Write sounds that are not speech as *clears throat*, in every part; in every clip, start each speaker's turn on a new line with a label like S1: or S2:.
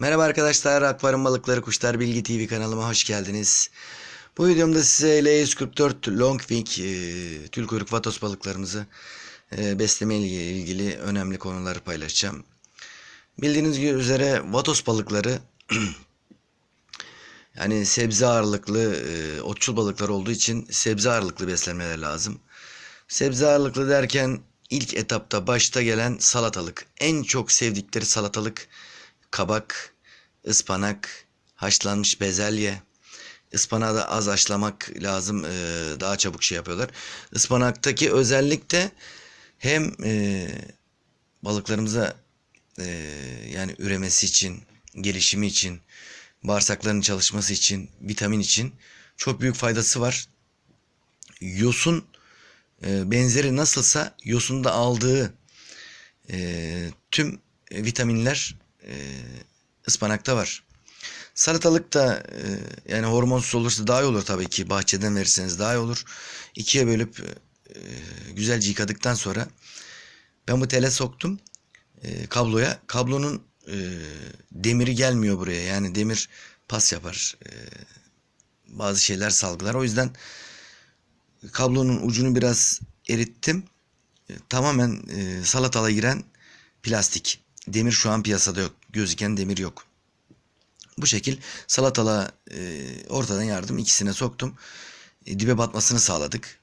S1: Merhaba arkadaşlar, Akvaryum Balıkları Kuşlar Bilgi TV kanalıma hoş geldiniz. Bu videomda size L144 Longwing e, tül kuyruk vatos balıklarımızı e, besleme ile ilgili önemli konuları paylaşacağım. Bildiğiniz üzere vatos balıkları *clears throat* yani sebze ağırlıklı e, otçul balıklar olduğu için sebze ağırlıklı beslenmeler lazım. Sebze ağırlıklı derken ilk etapta başta gelen salatalık. En çok sevdikleri salatalık kabak, ıspanak, haşlanmış bezelye. Ispanağı da az haşlamak lazım. ee, daha çabuk şey yapıyorlar. Ispanaktaki özellik de hem ee, balıklarımıza ee, yani üremesi için, gelişimi için, bağırsakların çalışması için, vitamin için çok büyük faydası var. Yosun benzeri nasılsa yosun da aldığı tüm vitaminler e, ıspanakta var. Salatalık da e, yani hormonsuz olursa daha iyi olur tabii ki. Bahçeden verirseniz daha iyi olur. İkiye bölüp e, güzelce yıkadıktan sonra ben bu tele soktum e, kabloya. Kablonun e, demiri gelmiyor buraya. Yani demir pas yapar. E, bazı şeyler salgılar. O yüzden kablonun ucunu biraz erittim. E, tamamen e, salatala giren plastik. Demir şu an piyasada yok. Gözüken demir yok. Bu şekil salatala e, ortadan yardım ikisine soktum. E, dibe batmasını sağladık.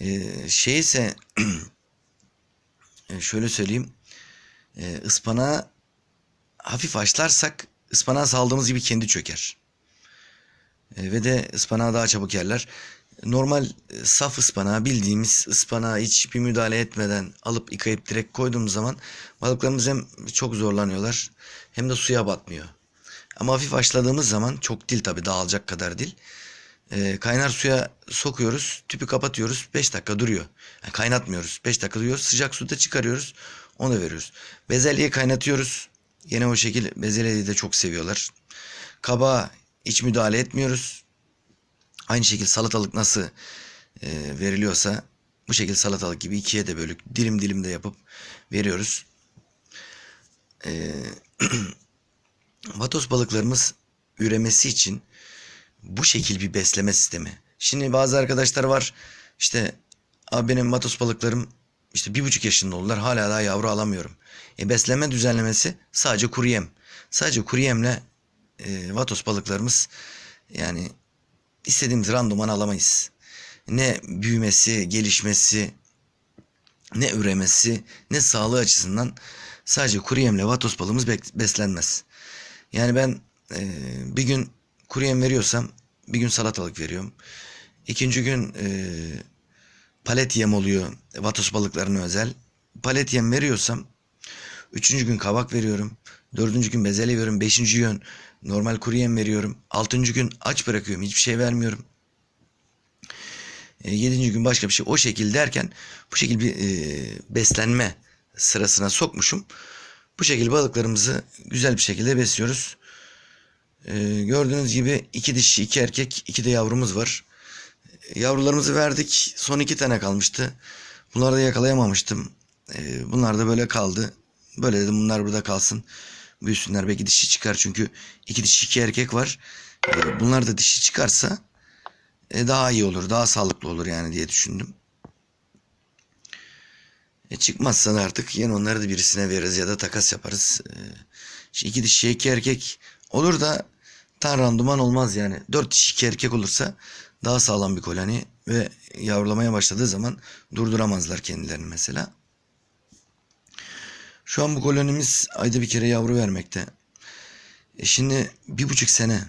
S1: E, şey ise *clears throat* e, şöyle söyleyeyim. E, ıspanağı hafif haşlarsak ıspanağı saldığımız gibi kendi çöker. E, ve de ıspanağı daha çabuk yerler. Normal e, saf ıspanağı bildiğimiz ıspanağı hiç bir müdahale etmeden alıp yıkayıp direkt koyduğumuz zaman balıklarımız hem çok zorlanıyorlar hem de suya batmıyor. Ama hafif haşladığımız zaman çok dil tabi dağılacak kadar dil. E, kaynar suya sokuyoruz tüpü kapatıyoruz 5 dakika duruyor. Yani kaynatmıyoruz 5 dakika duruyoruz sıcak suda çıkarıyoruz onu veriyoruz. Bezelyeyi kaynatıyoruz. Yine o şekil bezelyeyi de çok seviyorlar. Kabağa hiç müdahale etmiyoruz. Aynı şekilde salatalık nasıl e, veriliyorsa bu şekilde salatalık gibi ikiye de bölük dilim dilim de yapıp veriyoruz. E, *clears throat* vatos balıklarımız üremesi için bu şekil bir besleme sistemi. Şimdi bazı arkadaşlar var işte abi benim vatos balıklarım işte bir buçuk yaşında oldular hala daha yavru alamıyorum. E, besleme düzenlemesi sadece kuru yem. Sadece kuru yemle e, vatos balıklarımız yani istediğimiz randıman alamayız. Ne büyümesi, gelişmesi, ne üremesi, ne sağlığı açısından sadece kuru yemle vatos balığımız beslenmez. Yani ben e, bir gün kuru yem veriyorsam bir gün salatalık veriyorum. İkinci gün e, palet yem oluyor vatos balıklarına özel. Palet yem veriyorsam üçüncü gün kabak veriyorum. Dördüncü gün bezelye veriyorum. Beşinci gün normal kuru yem veriyorum. Altıncı gün aç bırakıyorum. Hiçbir şey vermiyorum. E, yedinci gün başka bir şey. O şekilde derken bu şekilde bir e, beslenme sırasına sokmuşum. Bu şekilde balıklarımızı güzel bir şekilde besliyoruz. E, gördüğünüz gibi iki dişi, iki erkek, iki de yavrumuz var. E, yavrularımızı verdik. Son iki tane kalmıştı. Bunları da yakalayamamıştım. E, bunlar da böyle kaldı. Böyle dedim bunlar burada kalsın. Büyüsünler belki dişi çıkar çünkü iki dişi iki erkek var. E, bunlar da dişi çıkarsa e, daha iyi olur. Daha sağlıklı olur yani diye düşündüm. E, çıkmazsa artık yine onları da birisine veririz ya da takas yaparız. E, iki dişi iki erkek olur da tam randıman olmaz yani. Dört dişi iki erkek olursa daha sağlam bir koloni ve yavrulamaya başladığı zaman durduramazlar kendilerini mesela. Şu an bu kolonimiz ayda bir kere yavru vermekte. E şimdi bir buçuk sene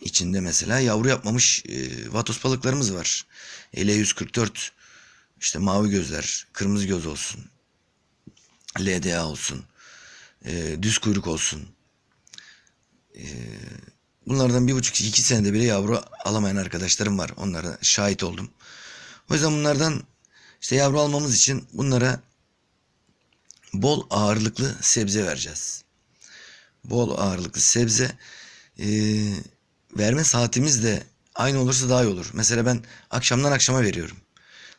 S1: içinde mesela yavru yapmamış e, vatos balıklarımız var. L144 işte mavi gözler, kırmızı göz olsun. LDA olsun. E, düz kuyruk olsun. E, bunlardan bir buçuk iki senede bile yavru alamayan arkadaşlarım var. Onlara şahit oldum. O yüzden bunlardan işte yavru almamız için bunlara bol ağırlıklı sebze vereceğiz. Bol ağırlıklı sebze e, verme saatimiz de aynı olursa daha iyi olur. Mesela ben akşamdan akşama veriyorum.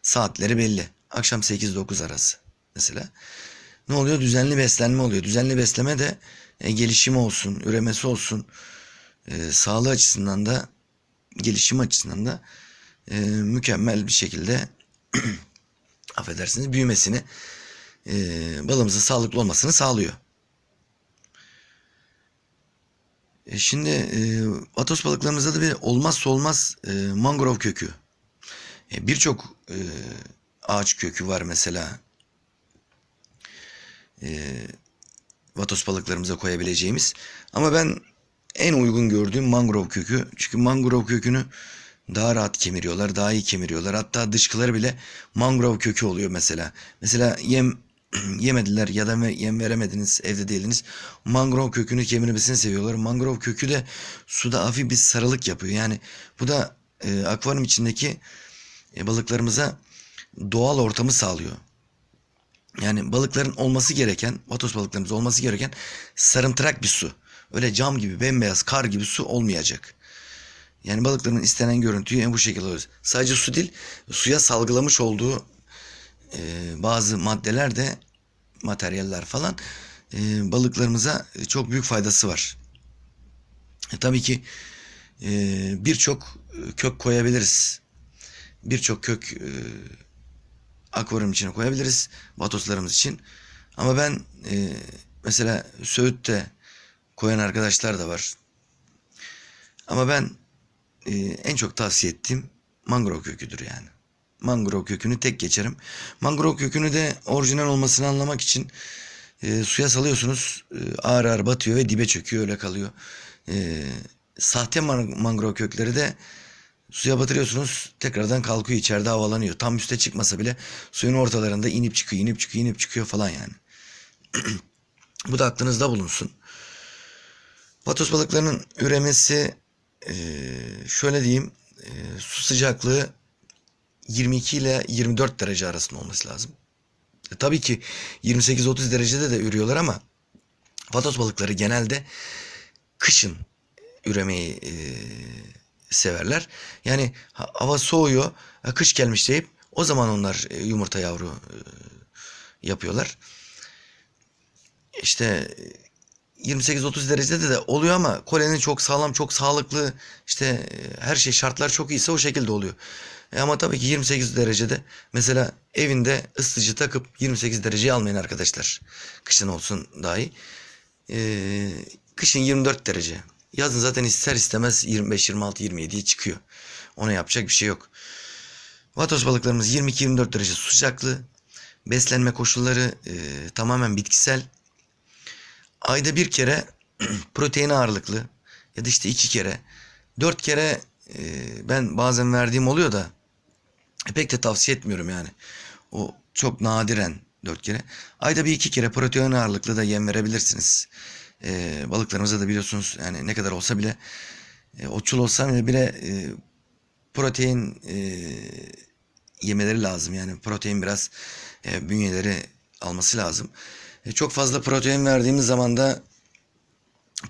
S1: Saatleri belli. Akşam 8-9 arası mesela. Ne oluyor? Düzenli beslenme oluyor. Düzenli besleme de e, gelişimi olsun, üremesi olsun, e, sağlığı açısından da gelişim açısından da e, mükemmel bir şekilde *clears throat* affedersiniz büyümesini e, balımızın sağlıklı olmasını sağlıyor. E, şimdi e, vatos balıklarımızda da bir olmazsa olmaz e, mangrove kökü. E, Birçok ağaç kökü var mesela. Vatos balıklarımıza koyabileceğimiz. Ama ben en uygun gördüğüm mangrove kökü. Çünkü mangrove kökünü daha rahat kemiriyorlar, daha iyi kemiriyorlar. Hatta dışkıları bile mangrove kökü oluyor mesela. Mesela yem *clears throat* yemediler ya da yem veremediniz, evde değildiniz. Mangrove kökünü kemirmesini seviyorlar. Mangrove kökü de suda hafif bir sarılık yapıyor. Yani bu da e, akvaryum içindeki e, balıklarımıza doğal ortamı sağlıyor. Yani balıkların olması gereken, vatos balıklarımız olması gereken sarımtırak bir su. Öyle cam gibi, bembeyaz, kar gibi su olmayacak. Yani balıkların istenen görüntüyü en bu şekilde alıyoruz. Sadece su değil, suya salgılamış olduğu e, bazı maddeler de materyaller falan e, balıklarımıza çok büyük faydası var. E, tabii ki e, birçok kök koyabiliriz. Birçok kök e, akvaryum içine koyabiliriz vatoslarımız için. Ama ben e, mesela Söğüt'te koyan arkadaşlar da var. Ama ben e, en çok tavsiye ettiğim mangrove köküdür yani. Mangrove kökünü tek geçerim. Mangrove kökünü de orijinal olmasını anlamak için e, suya salıyorsunuz. E, ağır ağır batıyor ve dibe çöküyor öyle kalıyor. E, sahte man- kökleri de suya batırıyorsunuz tekrardan kalkıyor içeride havalanıyor. Tam üste çıkmasa bile suyun ortalarında inip çıkıyor inip çıkıyor inip çıkıyor falan yani. *clears throat* Bu da aklınızda bulunsun. Vatos balıklarının üremesi e, şöyle diyeyim e, su sıcaklığı 22 ile 24 derece arasında olması lazım. E, tabii ki 28-30 derecede de ürüyorlar ama vatos balıkları genelde kışın üremeyi e, severler. Yani ha- hava soğuyor, kış gelmiş deyip o zaman onlar e, yumurta yavru e, yapıyorlar. İşte e, 28-30 derecede de oluyor ama koloni çok sağlam, çok sağlıklı. İşte e, her şey şartlar çok iyiyse o şekilde oluyor. E ama tabii ki 28 derecede mesela evinde ısıtıcı takıp 28 dereceyi almayın arkadaşlar. Kışın olsun dahi. E, kışın 24 derece. Yazın zaten ister istemez 25, 26, 27'ye çıkıyor. Ona yapacak bir şey yok. Vatos balıklarımız 22-24 derece sıcaklığı. Beslenme koşulları e, tamamen bitkisel. Ayda bir kere *clears throat* protein ağırlıklı ya da işte iki kere, dört kere e, ben bazen verdiğim oluyor da pek de tavsiye etmiyorum yani. O çok nadiren dört kere. Ayda bir iki kere protein ağırlıklı da yem verebilirsiniz. E, balıklarımıza da biliyorsunuz yani ne kadar olsa bile e, otçul olsa bile, bile e, protein e, yemeleri lazım. Yani protein biraz e, bünyeleri alması lazım. E, çok fazla protein verdiğimiz zaman da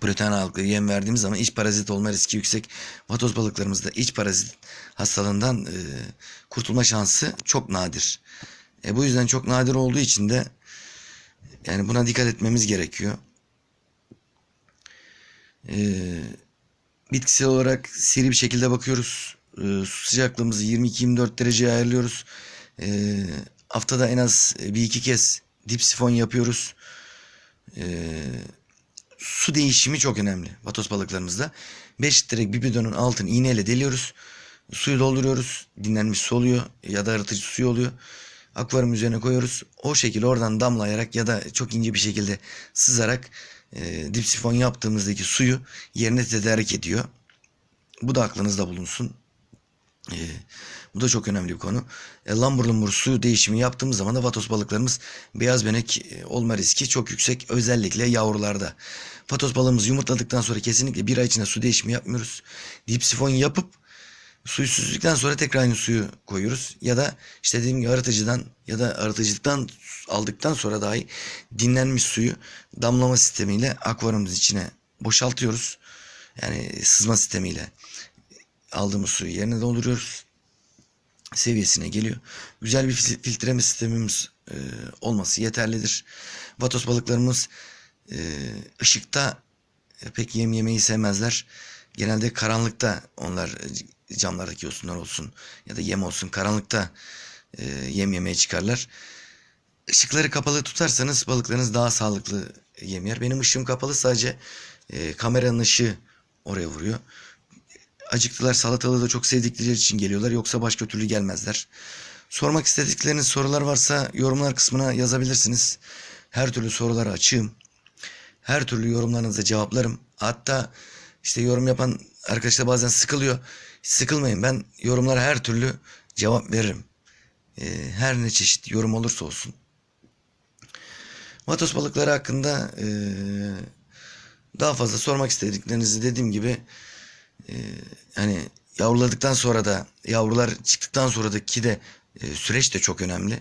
S1: protein ağırlıklı yem verdiğimiz zaman iç parazit olma riski yüksek. Vatoz balıklarımızda iç parazit hastalığından e, kurtulma şansı çok nadir. E, bu yüzden çok nadir olduğu için de yani buna dikkat etmemiz gerekiyor. E, bitkisel olarak seri bir şekilde bakıyoruz. E, su sıcaklığımızı 22-24 dereceye ayarlıyoruz. E, haftada en az bir iki kez dip sifon yapıyoruz. E, su değişimi çok önemli vatos balıklarımızda. 5 litrelik bir bidonun altını iğneyle deliyoruz. Suyu dolduruyoruz. Dinlenmiş su oluyor ya da arıtıcı suyu oluyor. Akvaryum üzerine koyuyoruz. O şekilde oradan damlayarak ya da çok ince bir şekilde sızarak e, dip sifon yaptığımızdaki suyu yerine tedarik ediyor. Bu da aklınızda bulunsun. E, bu da çok önemli bir konu. E, lambur lumbur su değişimi yaptığımız zaman da vatos balıklarımız beyaz benek e, olma riski çok yüksek. Özellikle yavrularda. Vatos balığımız yumurtladıktan sonra kesinlikle bir ay içinde su değişimi yapmıyoruz. Dip sifon yapıp suyu süzdükten sonra tekrar aynı suyu koyuyoruz. Ya da işte dediğim gibi arıtıcıdan ya da arıtıcılıktan aldıktan sonra dahi dinlenmiş suyu damlama sistemiyle akvaryumumuz içine boşaltıyoruz. Yani sızma sistemiyle aldığımız suyu yerine dolduruyoruz. Seviyesine geliyor. Güzel bir fil- filtreleme sistemimiz e, olması yeterlidir. Vatos balıklarımız e, ışıkta pek yem yemeyi sevmezler. Genelde karanlıkta onlar e, camlardaki yosunlar olsun ya da yem olsun karanlıkta e, yem yemeye çıkarlar. Işıkları kapalı tutarsanız balıklarınız daha sağlıklı yem yer. Benim ışığım kapalı sadece e, kameranın ışığı oraya vuruyor. Acıktılar salatalığı da çok sevdikleri için geliyorlar yoksa başka türlü gelmezler. Sormak istedikleriniz sorular varsa yorumlar kısmına yazabilirsiniz. Her türlü sorulara açığım. Her türlü yorumlarınıza cevaplarım. Hatta işte yorum yapan arkadaşlar bazen sıkılıyor. Sıkılmayın ben yorumlara her türlü cevap veririm. Ee, her ne çeşit yorum olursa olsun. Matos balıkları hakkında ee, daha fazla sormak istediklerinizi dediğim gibi ee, hani yavruladıktan sonra da yavrular çıktıktan sonraki de e, süreç de çok önemli.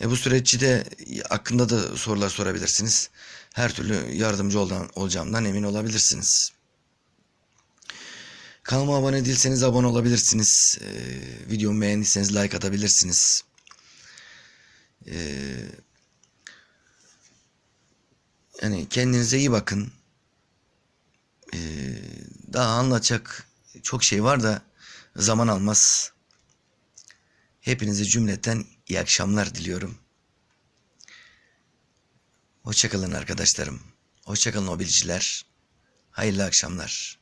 S1: E, bu süreçte de hakkında da sorular sorabilirsiniz. Her türlü yardımcı oldan, olacağımdan emin olabilirsiniz. Kanalıma abone değilseniz abone olabilirsiniz. E, videomu beğendiyseniz like atabilirsiniz. E, yani kendinize iyi bakın. E, daha anlatacak çok şey var da zaman almaz. Hepinize cümleten iyi akşamlar diliyorum. Hoşçakalın arkadaşlarım. Hoşçakalın o biliciler. Hayırlı akşamlar.